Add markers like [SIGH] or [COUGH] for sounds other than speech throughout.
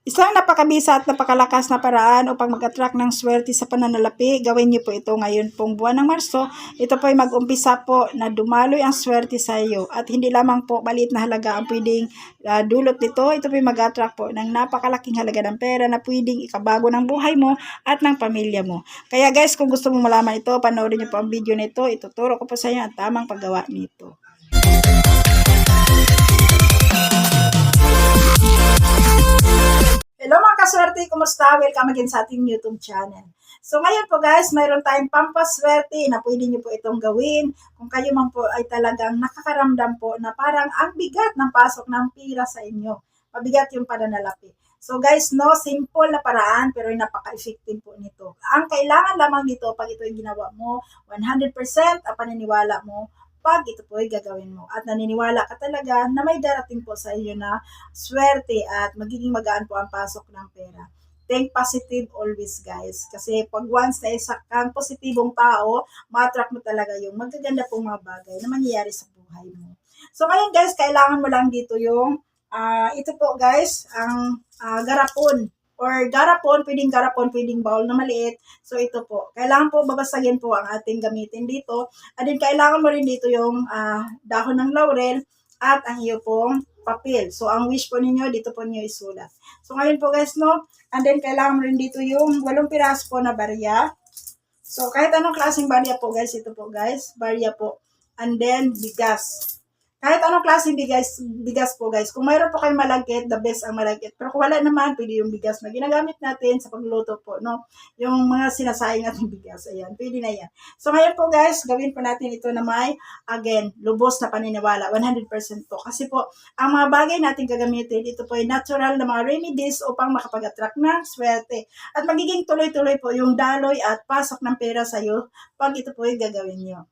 Isang napakabisa at napakalakas na paraan upang mag-attract ng swerte sa pananalapi. Gawin niyo po ito ngayon pong buwan ng Marso. Ito po ay mag-umpisa po na dumaloy ang swerte sa iyo. At hindi lamang po maliit na halaga ang pwedeng ah, dulot nito. Ito po ay mag-attract po ng napakalaking halaga ng pera na pwedeng ikabago ng buhay mo at ng pamilya mo. Kaya guys, kung gusto mo malaman ito, panoorin niyo po ang video nito. Ituturo ko po sa inyo ang tamang paggawa nito. Kumusta? Welcome again sa ating YouTube channel. So ngayon po guys, mayroon tayong pampaswerte na pwede nyo po itong gawin kung kayo man po ay talagang nakakaramdam po na parang ang bigat ng pasok ng pira sa inyo. Mabigat yung pananalapi. So guys, no, simple na paraan pero napaka-effective po nito. Ang kailangan lamang dito pag ito yung ginawa mo, 100% ang paniniwala mo pag ito po ay gagawin mo. At naniniwala ka talaga na may darating po sa iyo na swerte at magiging magaan po ang pasok ng pera. Think positive always, guys. Kasi pag once na isa kang positibong tao, matrack mo talaga yung magaganda pong mga bagay na mangyayari sa buhay mo. So ngayon guys, kailangan mo lang dito yung, ah, ito po guys, ang ah, garapon or garapon, pwedeng garapon, pwedeng bowl na maliit. So ito po, kailangan po babasagin po ang ating gamitin dito. At din kailangan mo rin dito yung ah, dahon ng laurel at ang iyo pong papel. So ang wish po ninyo, dito po niyo isulat. So ngayon po guys, no, and then kailangan mo rin dito yung walong piraso po na barya. So kahit anong klaseng barya po guys, ito po guys, barya po. And then bigas. Kahit anong klaseng bigas, bigas po guys. Kung mayroon po kayong malagkit, the best ang malagkit. Pero kung wala naman, pwede yung bigas na ginagamit natin sa pagluto po, no? Yung mga sinasayang natin [LAUGHS] bigas, ayan, pwede na yan. So ngayon po guys, gawin po natin ito na may, again, lubos na paniniwala, 100% po. Kasi po, ang mga bagay natin gagamitin, ito po ay natural na mga remedies upang makapag-attract ng swerte. At magiging tuloy-tuloy po yung daloy at pasok ng pera sa iyo pag ito po ay gagawin nyo.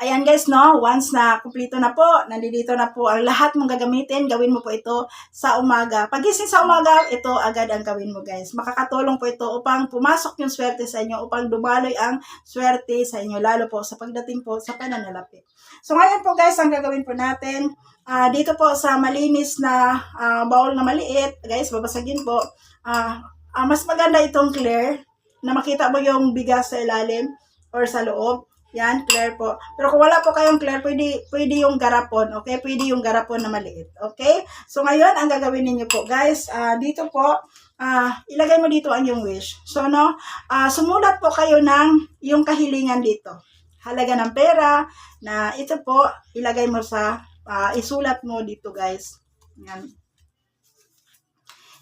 Ayan guys, no? Once na kumplito na po, nandito na po ang lahat mong gagamitin, gawin mo po ito sa umaga. Pagising sa umaga, ito agad ang gawin mo guys. Makakatulong po ito upang pumasok yung swerte sa inyo, upang dumaloy ang swerte sa inyo, lalo po sa pagdating po sa pananalapi. So ngayon po guys, ang gagawin po natin, ah, dito po sa malinis na ah, bowl na maliit, guys, babasagin po, ah, ah, mas maganda itong clear, na makita mo yung bigas sa ilalim or sa loob. Yan, clear po. Pero kung wala po kayong clear, pwede, pwede yung garapon, okay? Pwede yung garapon na maliit, okay? So, ngayon, ang gagawin ninyo po, guys, ah, dito po, ah, ilagay mo dito ang yung wish. So, no, ah, sumulat po kayo ng yung kahilingan dito. Halaga ng pera, na ito po, ilagay mo sa, ah, isulat mo dito, guys. Yan.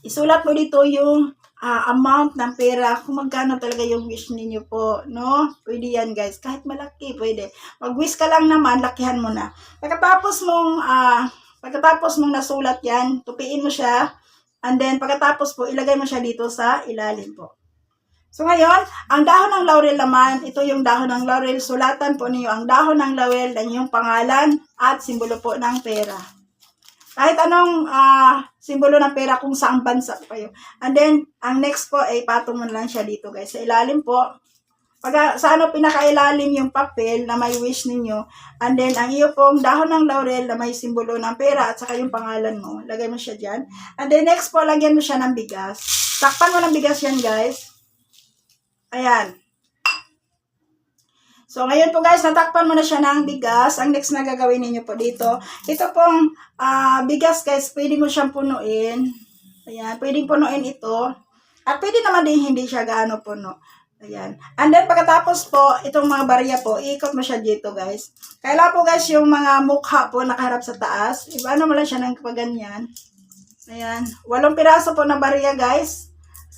Isulat mo dito yung ah, amount ng pera, kung magkano talaga yung wish ninyo po, no? Pwede yan, guys. Kahit malaki, pwede. Mag-wish ka lang naman, lakihan mo na. Pagkatapos mong, ah, pagkatapos mong nasulat yan, tupiin mo siya, and then pagkatapos po, ilagay mo siya dito sa ilalim po. So ngayon, ang dahon ng laurel naman, ito yung dahon ng laurel, sulatan po niyo ang dahon ng laurel, dan yung pangalan at simbolo po ng pera kahit anong ah, simbolo ng pera kung saang bansa po kayo. And then, ang next po ay patong mo lang siya dito guys. Sa ilalim po, pag sa ano pinakailalim yung papel na may wish ninyo, and then ang iyo pong dahon ng laurel na may simbolo ng pera at saka yung pangalan mo, lagay mo siya dyan. And then next po, lagyan mo siya ng bigas. Takpan mo ng bigas yan guys. Ayan. So, ngayon po guys, natakpan mo na siya ng bigas. Ang next na gagawin ninyo po dito, ito pong ah, bigas guys, pwede mo siyang punuin. Ayan, pwedeng punuin ito. At pwede naman din hindi siya gaano puno. Ayan. And then pagkatapos po, itong mga barya po, iikot mo siya dito guys. Kailangan po guys, yung mga mukha po nakaharap sa taas. Ibaano mo lang siya ng kapaganyan. Ayan. Walong piraso po na barya guys.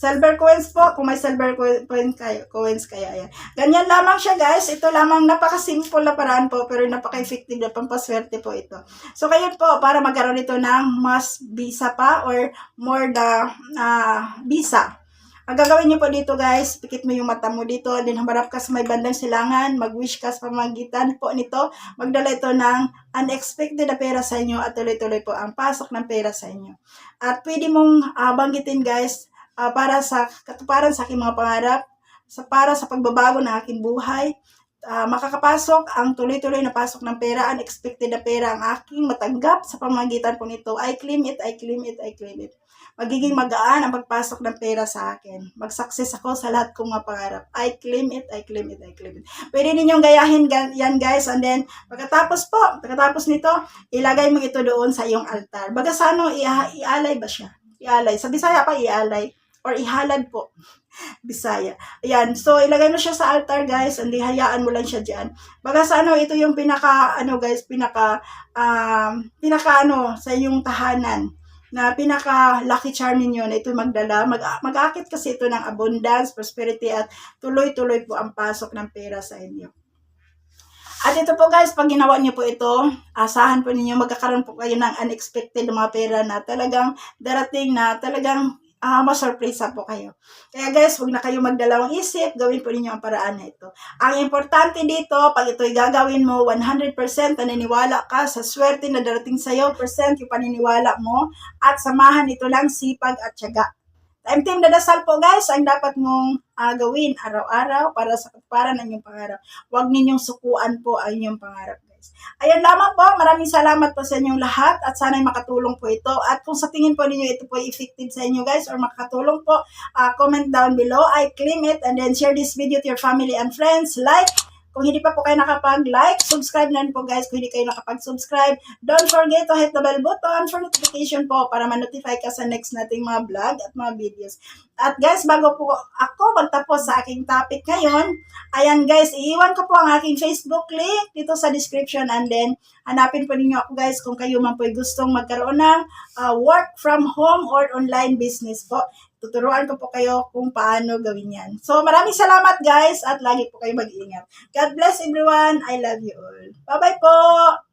Silver coins po, kung may silver co- coin kayo, coins kayo, ayan. Ganyan lamang siya guys. Ito lamang napaka-simple na paraan po, pero napaka-effective na pampaswerte po ito. So, kayo po, para magkaroon ito ng mas bisa pa or more the ah, bisa. Ang gagawin niyo po dito guys, pikit mo yung mata mo dito, then humarap ka sa may bandang silangan, mag-wish ka sa pamagitan po nito, magdala ito ng unexpected na pera sa inyo at tuloy-tuloy po ang pasok ng pera sa inyo. At pwede mong ah, banggitin guys, ah, para sa katuparan sa aking mga pangarap, sa para sa pagbabago ng aking buhay, ah, makakapasok ang tuloy-tuloy na pasok ng pera, unexpected na pera ang aking matanggap sa pamagitan po nito. I claim it, I claim it, I claim it. Magiging magaan ang pagpasok ng pera sa akin. Mag-success ako sa lahat kong mga pangarap. I claim it, I claim it, I claim it. Pwede ninyong gayahin yan guys and then pagkatapos po, pagkatapos nito, ilagay mo ito doon sa iyong altar. Baga sa ano, ia- ialay ba siya? Ialay. Sa Bisaya pa ialay or ihalad po. Bisaya. Ayan. So, ilagay mo siya sa altar, guys, and di hayaan mo lang siya dyan. Baga sa ano, ito yung pinaka, ano guys, pinaka, um, pinaka ano, sa yung tahanan na pinaka lucky charm ninyo na ito magdala. Mag, mag-akit kasi ito ng abundance, prosperity, at tuloy-tuloy po ang pasok ng pera sa inyo. At ito po guys, pag ginawa niyo po ito, asahan po ninyo, magkakaroon po kayo ng unexpected mga pera na talagang darating na talagang ah masurpresa po kayo. Kaya guys, huwag na kayo magdalawang isip, gawin po ninyo ang paraan na ito. Ang importante dito, pag ito'y gagawin mo, 100% naniniwala ka sa swerte na darating sa'yo, percent yung paniniwala mo, at samahan ito lang sipag at tiyaga. Time team dadasal po guys, ang dapat mong ah, gawin araw-araw para sa para ng inyong pangarap. Huwag ninyong sukuan po ang inyong pangarap guys. Ayan lamang po, maraming salamat po sa inyong lahat at sana'y makatulong po ito. At kung sa tingin po ninyo ito po effective sa inyo guys or makakatulong po, ah, comment down below. I claim it and then share this video to your family and friends. Like, kung hindi pa po kayo nakapag-like, subscribe na rin po guys kung hindi kayo nakapag-subscribe. Don't forget to hit the bell button for notification po para ma-notify ka sa next nating mga vlog at mga videos. At guys, bago po ako magtapos sa aking topic ngayon, ayan guys, iiwan ko po ang aking Facebook link dito sa description and then hanapin po ninyo ako guys kung kayo man po gustong magkaroon ng uh, work from home or online business po. Tuturuan ko po kayo kung paano gawin yan. So maraming salamat guys at lagi po kayo mag-ingat. God bless everyone. I love you all. Bye-bye po!